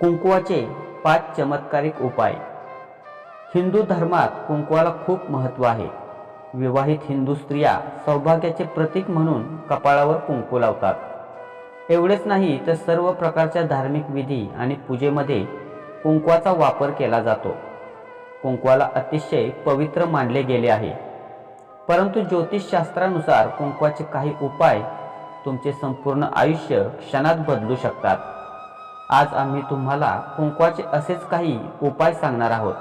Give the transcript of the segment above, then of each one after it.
कुंकवाचे पाच चमत्कारिक उपाय. हिंदू धर्मात कुंकवाला खूप महत्त्व आहे. विवाहित हिंदू स्त्रिया सौभाग्याचे प्रतीक म्हणून कपाळावर कुंकू लावतात. एवढेच नाही तर सर्व प्रकारच्या धार्मिक विधी आणि पूजेमध्ये कुंकवाचा वापर केला जातो. कुंकवाला अतिशय पवित्र मानले गेले आहे. परंतु ज्योतिषशास्त्रानुसार कुंकवाचे काही उपाय तुमचे संपूर्ण आयुष्य क्षणात बदलू शकतात. आज आम्ही तुम्हाला कुंकवाचे असेच काही उपाय सांगणार आहोत.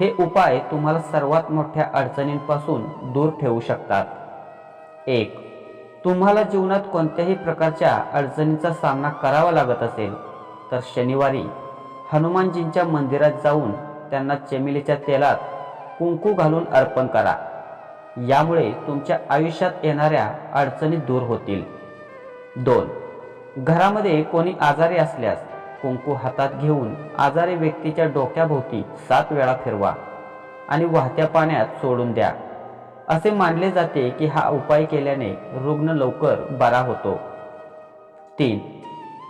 हे उपाय तुम्हाला सर्वात मोठ्या अडचणींपासून दूर ठेवू शकतात. एक तुम्हाला जीवनात कोणत्याही प्रकारच्या अडचणीचा सामना करावा लागत असेल तर शनिवारी हनुमानजींच्या मंदिरात जाऊन त्यांना चमेलीच्या तेलात कुंकू घालून अर्पण करा. यामुळे तुमच्या आयुष्यात येणाऱ्या अडचणी दूर होतील. दोन घरामध्ये कोणी आजारी असल्यास कुंकू हातात घेऊन आजारी व्यक्तीच्या डोक्याभोवती सात वेळा फिरवा आणि वाहत्या पाण्यात सोडून द्या. असे मानले जाते की हा उपाय केल्याने रुग्ण लवकर बरा होतो. तीन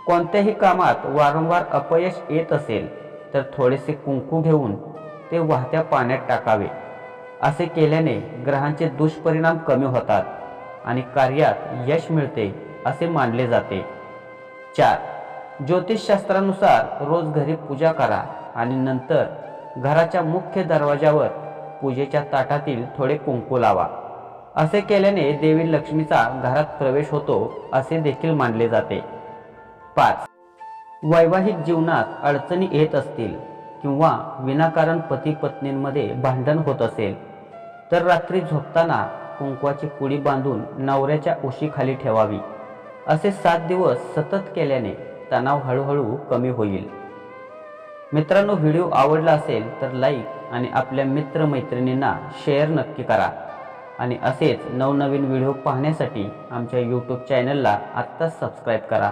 कोणत्याही कामात वारंवार अपयश येत असेल तर थोडेसे कुंकू घेऊन ते वाहत्या पाण्यात टाकावे. असे केल्याने ग्रहांचे दुष्परिणाम कमी होतात आणि कार्यात यश मिळते असे मानले जाते. चार. ज्योतिषशास्त्रानुसार रोज घरी पूजा करा आणि नंतर घराच्या मुख्य दरवाजावर पूजेच्या ताटातील थोडे कुंकू लावा. असे केल्याने देवी लक्ष्मीचा घरात प्रवेश होतो असे देखील मानले जाते. पाच. वैवाहिक जीवनात अडचणी येत असतील किंवा विनाकारण पती पत्नींमध्ये भांडण होत असेल तर रात्री झोपताना कुंकवाची पुडी बांधून नवऱ्याच्या उशीखाली ठेवावी. असे सात दिवस सतत केल्याने तणाव हळूहळू कमी होईल. मित्रांनो व्हिडिओ आवडला असेल तर लाईक आणि आपल्या मित्रमैत्रिणींना शेअर नक्की करा. आणि असेच नवनवीन व्हिडिओ पाहण्यासाठी आमच्या यूट्यूब चॅनलला आत्ताच सबस्क्राईब करा.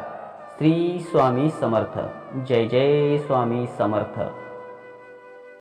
श्री स्वामी समर्थ. जय जय स्वामी समर्थ.